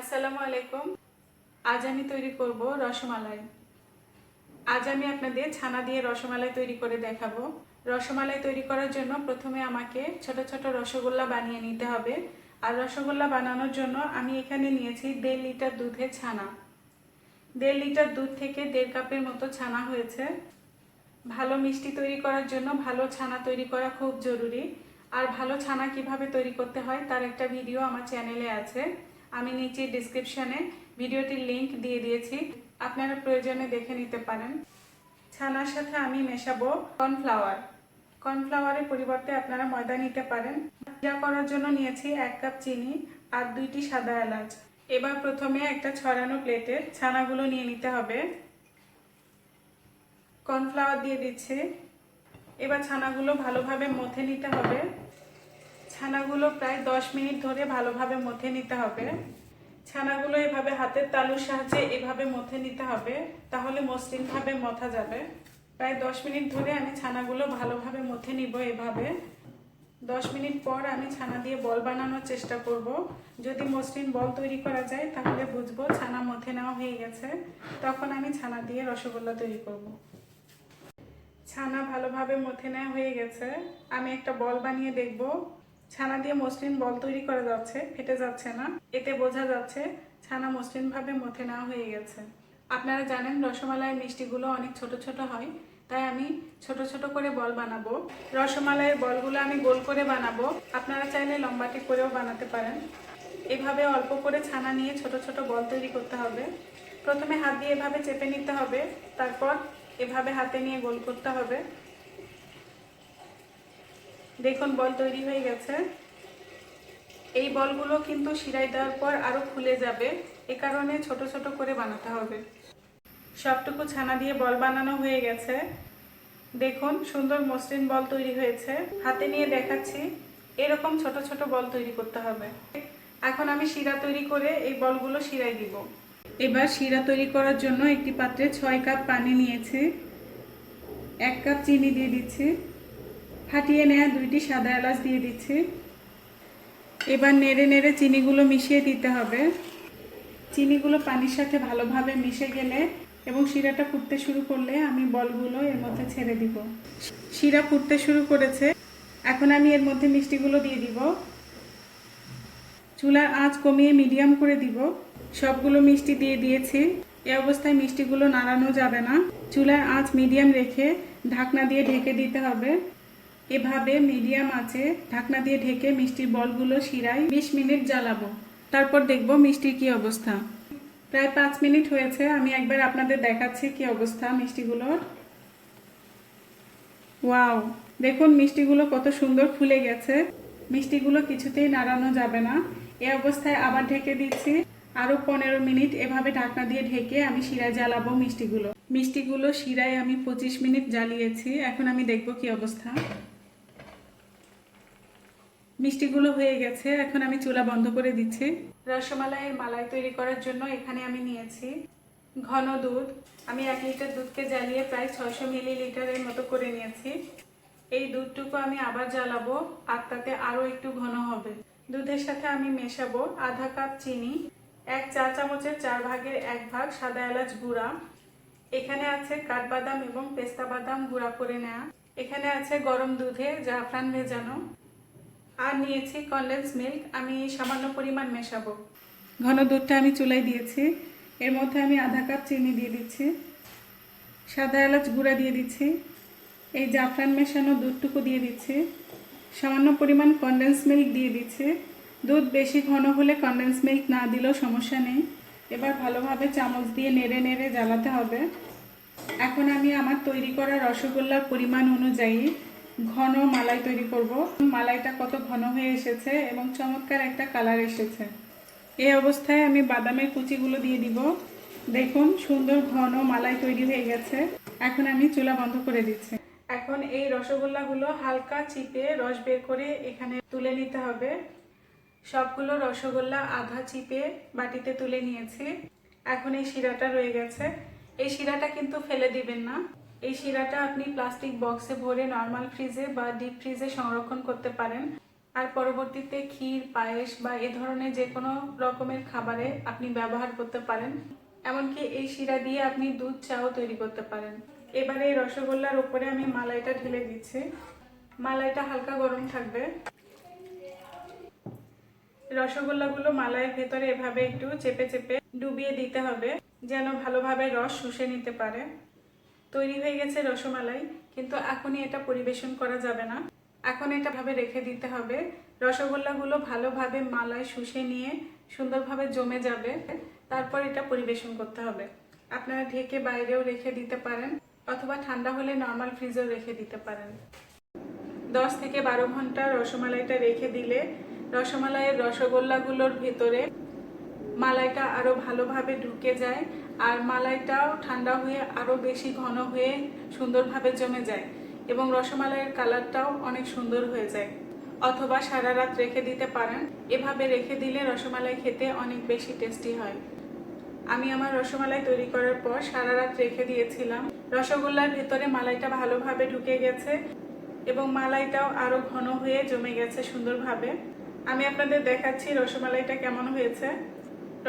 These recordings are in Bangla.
আসসালামু আলাইকুম। আজ আমি তৈরি করব রসমালাই। আজ আমি আপনাদের ছানা দিয়ে রসমালাই তৈরি করে দেখাবো। রসমালাই তৈরি করার জন্য প্রথমে আমাকে ছোট ছোট রসগোল্লা বানিয়ে নিতে হবে। আর রসগোল্লা বানানোর জন্য আমি এখানে নিয়েছি দেড় লিটার দুধের ছানা। দেড় লিটার দুধ থেকে দেড় কাপের মতো ছানা হয়েছে। ভালো মিষ্টি তৈরি করার জন্য ভালো ছানা তৈরি করা খুব জরুরি। আর ভালো ছানা কীভাবে তৈরি করতে হয় তার একটা ভিডিও আমার চ্যানেলে আছে। আমি নিচে ডিসক্রিপশনে ভিডিওটির লিংক দিয়ে দিয়েছি। আপনারা প্রয়োজনে দেখে নিতে পারেন। ছানার সাথে আমি মেশাবো কর্নফ্লাওয়ার কর্নফ্লাওয়ারের পরিবর্তে আপনারা ময়দা নিতে পারেন। যা করার জন্য নিয়েছি এক কাপ চিনি আর দুইটি সাদা এলাচ। এবার প্রথমে একটা ছড়ানো প্লেটে ছানাগুলো নিয়ে নিতে হবে। কর্নফ্লাওয়ার দিয়ে দিচ্ছি। এবার ছানাগুলো ভালোভাবে মথে নিতে হবে। ছানাগুলো প্রায় দশ মিনিট ধরে ভালোভাবে মথে নিতে হবে। ছানাগুলো এভাবে হাতের তালুর সাহায্যে এভাবে মথে নিতে হবে, তাহলে মসৃণভাবে মথা যাবে। প্রায় দশ মিনিট ধরে আমি ছানাগুলো ভালোভাবে মথে নিব এভাবে। দশ মিনিট পর আমি ছানা দিয়ে বল বানানোর চেষ্টা করব। যদি মসৃণ বল তৈরি করা যায়, তাহলে বুঝব ছানা মথে নেওয়া হয়ে গেছে। তখন আমি ছানা দিয়ে রসগোল্লা তৈরি করব। ছানা ভালোভাবে মথে নেওয়া হয়ে গেছে। আমি একটা বল বানিয়ে দেখব। ছানা দিয়ে মসৃণ বল তৈরি করা যাচ্ছে, ফেটে যাচ্ছে না। এতে বোঝা যাচ্ছে ছানা মসৃণভাবে মথে নেওয়া হয়ে গেছে। আপনারা জানেন রসমালাইয়ের মিষ্টিগুলো অনেক ছোট ছোট হয়, তাই আমি ছোট ছোট করে বল বানাবো। রসমালাইয়ের বলগুলো আমি গোল করে বানাবো। আপনারা চাইলে লম্বাটি করেও বানাতে পারেন। এভাবে অল্প করে ছানা নিয়ে ছোট ছোট বল তৈরি করতে হবে। প্রথমে হাত দিয়ে এভাবে চেপে নিতে হবে, তারপর এভাবে হাতে নিয়ে গোল করতে হবে। দেখুন, বল তৈরি হয়ে গেছে। এই বলগুলো কিন্তু সিরাই দেওয়ার পর আরও খুলে যাবে। এ কারণে ছোট ছোট করে বানাতে হবে। সবটুকু ছানা দিয়ে বল বানানো হয়ে গেছে। দেখুন, সুন্দর মসৃণ বল তৈরি হয়েছে। হাতে নিয়ে দেখাচ্ছি, এরকম ছোট ছোট বল তৈরি করতে হবে। এখন আমি শিরা তৈরি করে এই বলগুলো শিরাই দিব। এবার শিরা তৈরি করার জন্য একটি পাত্রে ছয় কাপ পানি নিয়েছি। এক কাপ চিনি দিয়ে দিচ্ছি। ফাটিয়ে নেওয়া দুইটি সাদা এলাচ দিয়ে দিচ্ছি। এবার নেড়ে নেড়ে চিনিগুলো মিশিয়ে দিতে হবে। চিনিগুলো পানির সাথে ভালোভাবে মিশে গেলে এবং শিরাটা ফুটতে শুরু করলে আমি বলগুলো এর মধ্যে ছেড়ে দিব। শিরা ফুটতে শুরু করেছে। এখন আমি এর মধ্যে মিষ্টিগুলো দিয়ে দিব। চুলার আঁচ কমিয়ে মিডিয়াম করে দিব। সবগুলো মিষ্টি দিয়ে দিয়েছি। এ অবস্থায় মিষ্টিগুলো নাড়ানো যাবে না। চুলার আঁচ মিডিয়াম রেখে ঢাকনা দিয়ে ঢেকে দিতে হবে। এভাবে মিডিয়াম আছে, ঢাকনা দিয়ে ঢেকে মিষ্টির বলগুলো শিরায় বিশ মিনিট জ্বালাবো। তারপর দেখব মিষ্টির কি অবস্থা। প্রায় পাঁচ মিনিট হয়েছে, আমি একবার আপনাদের দেখাচ্ছি কি অবস্থা মিষ্টিগুলোর। ওয়াও, দেখুন মিষ্টিগুলো কত সুন্দর ফুলে গেছে। মিষ্টিগুলো কিছুতেই নাড়ানো যাবে না। এ অবস্থায় আবার ঢেকে দিচ্ছি। আরও পনেরো মিনিট এভাবে ঢাকনা দিয়ে ঢেকে আমি শিরায় জ্বালাবো মিষ্টিগুলো। মিষ্টিগুলো শিরায় আমি পঁচিশ মিনিট জ্বালিয়েছি, এখন আমি দেখব কি অবস্থা। মিষ্টিগুলো হয়ে গেছে, এখন আমি চুলা বন্ধ করে দিচ্ছি। রসমালাইয়ের মালাই তৈরি করার জন্য এখানে আমি নিয়েছি ঘন দুধ। আমি এক লিটার দুধকে জ্বালিয়ে প্রায় ছয়শো মিলিলিটারের মতো করে নিয়েছি। এই দুধটুকু আমি আবার জ্বালাবো আর তাতে আরও একটু ঘন হবে। দুধের সাথে আমি মেশাবো আধা কাপ চিনি, এক চা চামচের চার ভাগের এক ভাগ সাদা এলাচ গুঁড়া। এখানে আছে কাঠবাদাম এবং পেস্তা বাদাম গুঁড়া করে নেওয়া এখানে আছে গরম দুধে জাফরান ভেজানো। আর নিয়েছি কনডেন্স মিল্ক। আমি সামান্য পরিমাণ মেশাবো। ঘন দুধটা আমি চুলাই দিয়েছি। এর মধ্যে আমি আধা কাপ চিনি দিয়ে দিচ্ছি। সাদা এলাচ গুঁড়া দিয়ে দিচ্ছি। এই জাফরান মেশানো দুধটুকু দিয়ে দিচ্ছি। সামান্য পরিমাণ কনডেন্স মিল্ক দিয়ে দিচ্ছি। দুধ বেশি ঘন হলে কনডেন্স মিল্ক না দিলেও সমস্যা নেই। এবার ভালোভাবে চামচ দিয়ে নেড়ে নেড়ে জ্বালাতে হবে। এখন আমি আমার তৈরি করা রসগোল্লার পরিমাণ অনুযায়ী ঘন মালাই তৈরি করব। মালাইটা কত ঘন হয়ে এসেছে এবং চমৎকার একটা কালার এসেছে। এই অবস্থায় আমি বাদামের কুচিগুলো দিয়ে দিব। দেখুন, সুন্দর ঘন মালাই তৈরি হয়ে গেছে। এখন আমি চুলা বন্ধ করে দিচ্ছি। এখন এই রসগোল্লাগুলো হালকা চিপে রস বের করে এখানে তুলে নিতে হবে। সবগুলো রসগোল্লা আধা চিপে বাটিতে তুলে নিয়েছি। এখন এই শিরাটা রয়ে গেছে। এই শিরাটা কিন্তু ফেলে দিবেন না। এই শিরাটা আপনি প্লাস্টিক বক্সে ভরে নর্মাল ফ্রিজে বা ডিপ ফ্রিজে সংরক্ষণ করতে পারেন। আর পরবর্তীতে ক্ষীর, পায়েস বা এ ধরনের যে কোনো রকমের খাবারে আপনি ব্যবহার করতে পারেন। এমনকি এই শিরা দিয়ে আপনি দুধ চাও তৈরি করতে পারেন। এবারে এই রসগোল্লার উপরে আমি মালাইটা ঢেলে দিচ্ছি। মালাইটা হালকা গরম থাকবে। রসগোল্লাগুলো মালাইয়ের ভেতরে এভাবে একটু চেপে চেপে ডুবিয়ে দিতে হবে, যেন ভালোভাবে রস শুষে নিতে পারে। তৈরি হয়ে গেছে রসমালাই, কিন্তু এখনই এটা পরিবেশন করা যাবে না। এখন এটা ভাবে রেখে দিতে হবে। রসগোল্লাগুলো ভালোভাবে মালায় শুষে নিয়ে সুন্দরভাবে জমে যাবে। তারপর এটা পরিবেশন করতে হবে। আপনারা ঢেকে বাইরেও রেখে দিতে পারেন, অথবা ঠান্ডা হলে নর্মাল ফ্রিজেও রেখে দিতে পারেন। দশ থেকে বারো ঘণ্টা রসমালাইটা রেখে দিলে রসমালাইয়ের রসগোল্লাগুলোর ভেতরে মালাইটা আরও ভালোভাবে ঢুকে যায় আর মালাইটাও ঠান্ডা হয়ে আরও বেশি ঘন হয়ে সুন্দরভাবে জমে যায় এবং রসমালাইয়ের কালারটাও অনেক সুন্দর হয়ে যায়। অথবা সারা রাত রেখে দিতে পারেন। এভাবে রেখে দিলে রসমালাই খেতে অনেক বেশি টেস্টি হয়। আমি আমার রসমালাই তৈরি করার পর সারা রাত রেখে দিয়েছিলাম। রসগোল্লার ভেতরে মালাইটা ভালোভাবে ঢুকে গেছে এবং মালাইটাও আরও ঘন হয়ে জমে গেছে সুন্দরভাবে। আমি আপনাদের দেখাচ্ছি রসমালাইটা কেমন হয়েছে।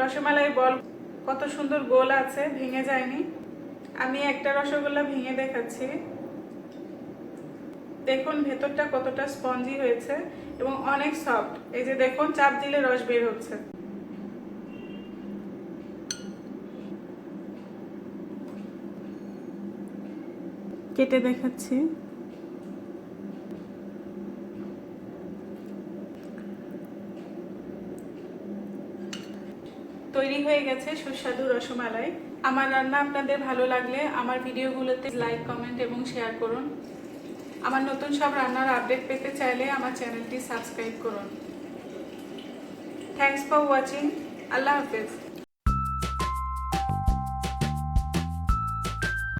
রসমালাই বল, কত সুন্দর গোল আছে, ভেঙে যায়নি। আমি একটা রসগোল্লা ভেঙে দেখাচ্ছি। দেখুন ভেতরটা কতটা স্পঞ্জি হয়েছে এবং অনেক সফট এই যে দেখুন, চাপ দিলে রস বের হচ্ছে। কেটে দেখাচ্ছি। তৈরি হয়ে গেছে সুস্বাদু রসমালাই। আমার রান্না আপনাদের ভালো লাগলে আমার ভিডিওগুলোতে লাইক কমেন্ট এবং শেয়ার করুন। আমার নতুন সব রান্নার আপডেট পেতে চাইলে আমার চ্যানেলটি সাবস্ক্রাইব করুন। থ্যাংকস ফর ওয়াচিং আল্লাহ হাফেজ।